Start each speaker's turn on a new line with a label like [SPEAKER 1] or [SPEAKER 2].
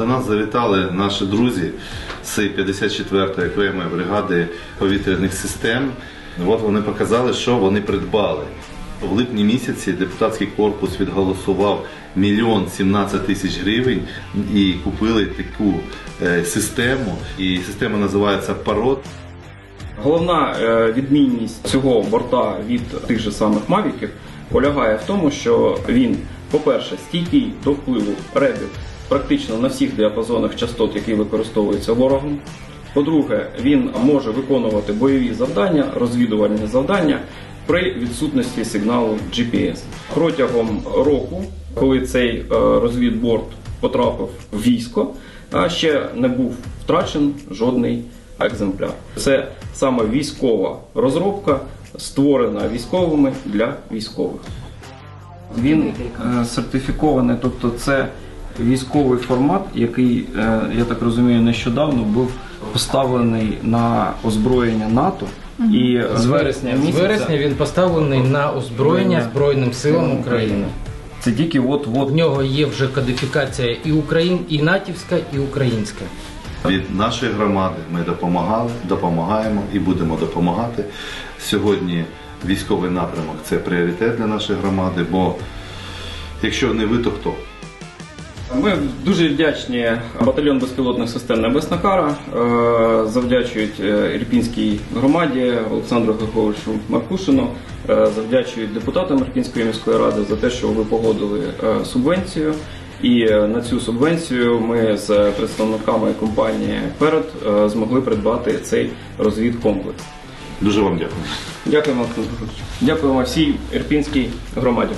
[SPEAKER 1] До нас завітали наші друзі з 54-ї окремої бригади повітряних систем. От вони показали, що вони придбали. В липні місяці депутатський корпус відголосував мільйон 17 тисяч гривень і купили таку е, систему. І система називається Парод.
[SPEAKER 2] Головна е, відмінність цього борта від тих же самих мавіків полягає в тому, що він, по-перше, стійкий до впливу ребів практично на всіх діапазонах частот, які використовуються ворогом. По-друге, він може виконувати бойові завдання, розвідувальні завдання при відсутності сигналу GPS. Протягом року, коли цей е, розвідборт потрапив в військо, ще не був втрачен жодний екземпляр. Це саме військова розробка, створена військовими для військових. Він е, сертифікований, тобто це військовий формат, який, е, я так розумію, нещодавно був поставлений на озброєння НАТО. І е,
[SPEAKER 3] З вересня, з вересня він поставлений на озброєння Збройним силам України.
[SPEAKER 2] Це тільки от
[SPEAKER 3] В нього є вже кодифікація і Україн, і натівська, і українська.
[SPEAKER 1] Від нашої громади ми допомагали, допомагаємо і будемо допомагати. Сьогодні військовий напрямок це пріоритет для нашої громади, бо якщо не ви, то хто?
[SPEAKER 2] Ми дуже вдячні батальйон безпілотних систем Небесна Кара. е, Завдячують е, Ірпінській громаді Олександру Григоровичу Маркушину, е, завдячують депутатам Ірпінської міської ради за те, що ви погодили субвенцію. І на цю субвенцію ми з представниками компанії Перед змогли придбати цей розвідкомплекс.
[SPEAKER 1] Дуже вам дякую.
[SPEAKER 2] Дякуємо, Дякуємо всій Ірпінській громаді.